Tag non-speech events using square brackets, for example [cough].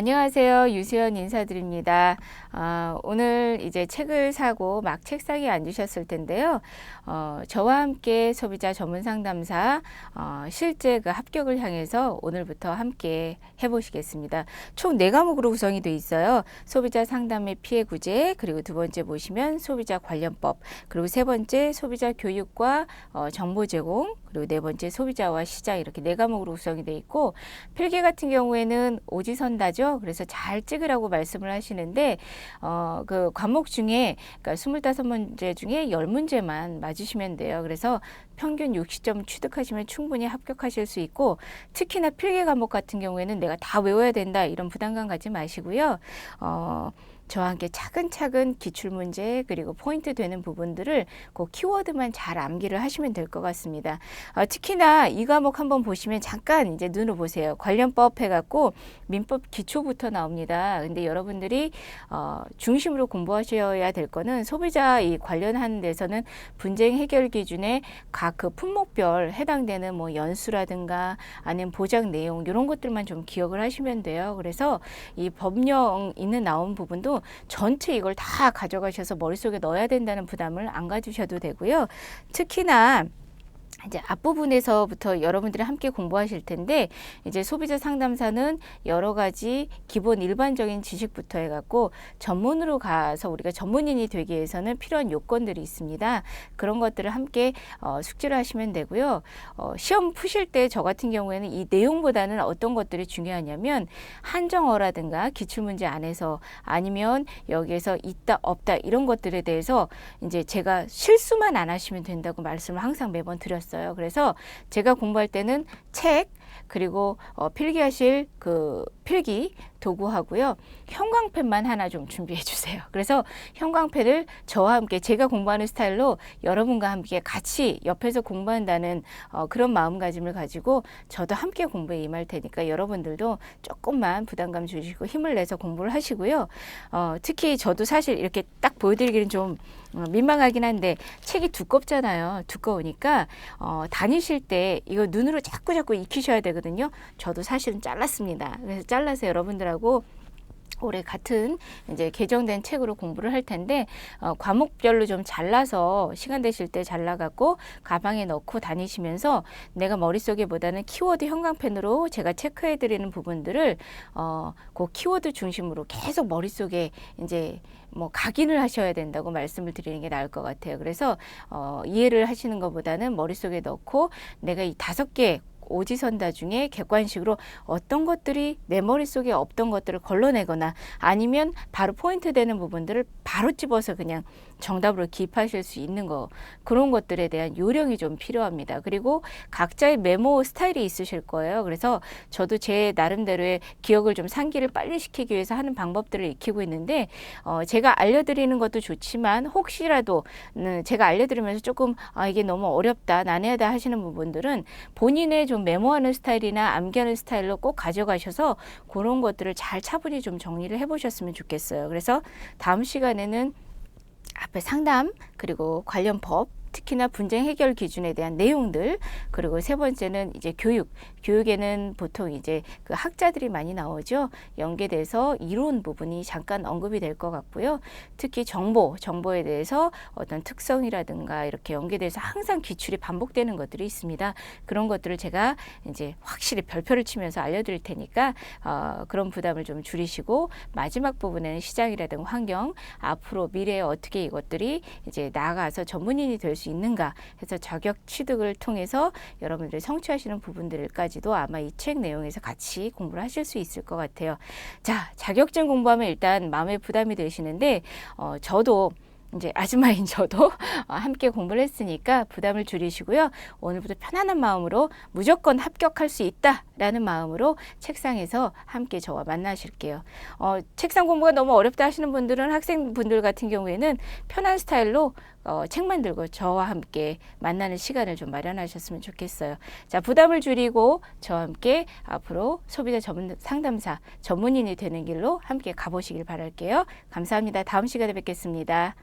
안녕하세요. 유수연 인사드립니다. 아, 오늘 이제 책을 사고 막 책상에 앉으셨을 텐데요. 어, 저와 함께 소비자 전문 상담사 어, 실제 그 합격을 향해서 오늘부터 함께 해보시겠습니다. 총 네 과목으로 구성이 돼 있어요. 소비자 상담의 피해 구제, 그리고 두 번째 보시면 소비자 관련법, 그리고 세 번째 소비자 교육과 어, 정보 제공, 그리고 네 번째 소비자와 시장 이렇게 네 과목으로 구성이 돼 있고 필기 같은 경우에는 오지선다죠. 그래서 잘 찍으라고 말씀을 하시는데 어, 그 과목 중에 그러니까 스물다섯 문제 중에 열 문제만 맞으시면 돼요. 그래서 평균 60점 취득하시면 충분히 합격하실 수 있고 특히나 필기 과목 같은 경우에는 내가 다 외워야 된다 이런 부담감 갖지 마시고요. 어, 저와 함께 차근차근 기출 문제 그리고 포인트 되는 부분들을 그 키워드만 잘 암기를 하시면 될 것 같습니다. 어, 특히나 이 과목 한번 보시면 잠깐 이제 눈을 보세요. 관련법 해갖고 민법 기초부터 나옵니다. 근데 여러분들이 어, 중심으로 공부하셔야 될 거는 소비자 이 관련하는 데서는 분쟁 해결 기준에 각 그 품목별 해당되는 뭐 연수라든가 아니면 보장 내용 이런 것들만 좀 기억을 하시면 돼요. 그래서 이 법령 있는 나온 부분도 전체 이걸 다 가져가셔서 머릿속에 넣어야 된다는 부담을 안 가지셔도 되고요. 특히나 이제 앞부분에서부터 여러분들이 함께 공부하실 텐데 이제 소비자 상담사는 여러 가지 기본 일반적인 지식부터 해갖고 전문으로 가서 우리가 전문인이 되기 위해서는 필요한 요건들이 있습니다. 그런 것들을 함께 어, 숙지를 하시면 되고요. 어, 시험 푸실 때 저 같은 경우에는 이 내용보다는 어떤 것들이 중요하냐면 한정어라든가 기출문제 안에서 아니면 여기에서 있다 없다 이런 것들에 대해서 이제 제가 실수만 안 하시면 된다고 말씀을 항상 매번 드렸어요. 그래서 제가 공부할 때는 책 그리고 어, 필기하실 그 필기 도구하고요. 형광펜만 하나 좀 준비해 주세요. [laughs] 그래서 형광펜을 저와 함께 제가 공부하는 스타일로 여러분과 함께 같이 옆에서 공부한다는 어, 그런 마음가짐을 가지고 저도 함께 공부에 임할 테니까 여러분들도 조금만 부담감 주시고 힘을 내서 공부를 하시고요. 어, 특히 저도 사실 이렇게 딱 보여드리기는 좀 어, 민망하긴 한데 책이 두껍잖아요. 두꺼우니까 어, 다니실 때 이거 눈으로 자꾸 자꾸 익히셔야 되거든요. 저도 사실은 잘랐습니다. 그래서 잘라서 여러분들하고 올해 같은 이제 개정된 책으로 공부를 할 텐데 어, 과목별로 좀 잘라서 시간 되실 때 잘라갖고 가방에 넣고 다니시면서 내가 머릿속에보다는 키워드 형광펜으로 제가 체크해 드리는 부분들을 어, 그 키워드 중심으로 계속 머릿속에 이제 뭐 각인을 하셔야 된다고 말씀을 드리는 게 나을 것 같아요. 그래서 어, 이해를 하시는 것보다는 머릿속에 넣고 내가 이 다섯 개 오지선다 중에 객관식으로 어떤 것들이 내 머릿속에 없던 것들을 걸러내거나 아니면 바로 포인트 되는 부분들을 바로 집어서 그냥 정답으로 기입하실 수 있는 거 그런 것들에 대한 요령이 좀 필요합니다. 그리고 각자의 메모 스타일이 있으실 거예요. 그래서 저도 제 나름대로의 기억을 좀 상기를 빨리 시키기 위해서 하는 방법들을 익히고 있는데 어, 제가 알려드리는 것도 좋지만 혹시라도 음, 제가 알려드리면서 조금 아 이게 너무 어렵다 난해하다 하시는 부분들은 본인의 좀 메모하는 스타일이나 암기하는 스타일로 꼭 가져가셔서 그런 것들을 잘 차분히 좀 정리를 해보셨으면 좋겠어요. 그래서 다음 시간에는 앞에 상담 그리고 관련 법 특히나 분쟁 해결 기준에 대한 내용들 그리고 세 번째는 이제 교육. 교육에는 보통 이제 그 학자들이 많이 나오죠. 연계돼서 이론 부분이 잠깐 언급이 될 것 같고요. 특히 정보 정보에 대해서 어떤 특성이라든가 이렇게 연계돼서 항상 기출이 반복되는 것들이 있습니다. 그런 것들을 제가 이제 확실히 별표를 치면서 알려드릴 테니까 어, 그런 부담을 좀 줄이시고 마지막 부분에는 시장이라든가 환경 앞으로 미래에 어떻게 이것들이 이제 나아가서 전문인이 될 수 있는가 해서 자격 취득을 통해서 여러분들이 성취하시는 부분들까지도 아마 이 책 내용에서 같이 공부를 하실 수 있을 것 같아요. 자, 자격증 공부하면 일단 마음에 부담이 되시는데 어, 저도 이제 아줌마인 저도 [laughs] 어, 함께 공부를 했으니까 부담을 줄이시고요. 오늘부터 편안한 마음으로 무조건 합격할 수 있다라는 마음으로 책상에서 함께 저와 만나실게요. 어, 책상 공부가 너무 어렵다 하시는 분들은 학생분들 같은 경우에는 편한 스타일로 어, 책만 들고 저와 함께 만나는 시간을 좀 마련하셨으면 좋겠어요. 자, 부담을 줄이고 저와 함께 앞으로 소비자 전문 상담사 전문인이 되는 길로 함께 가보시길 바랄게요. 감사합니다. 다음 시간에 뵙겠습니다.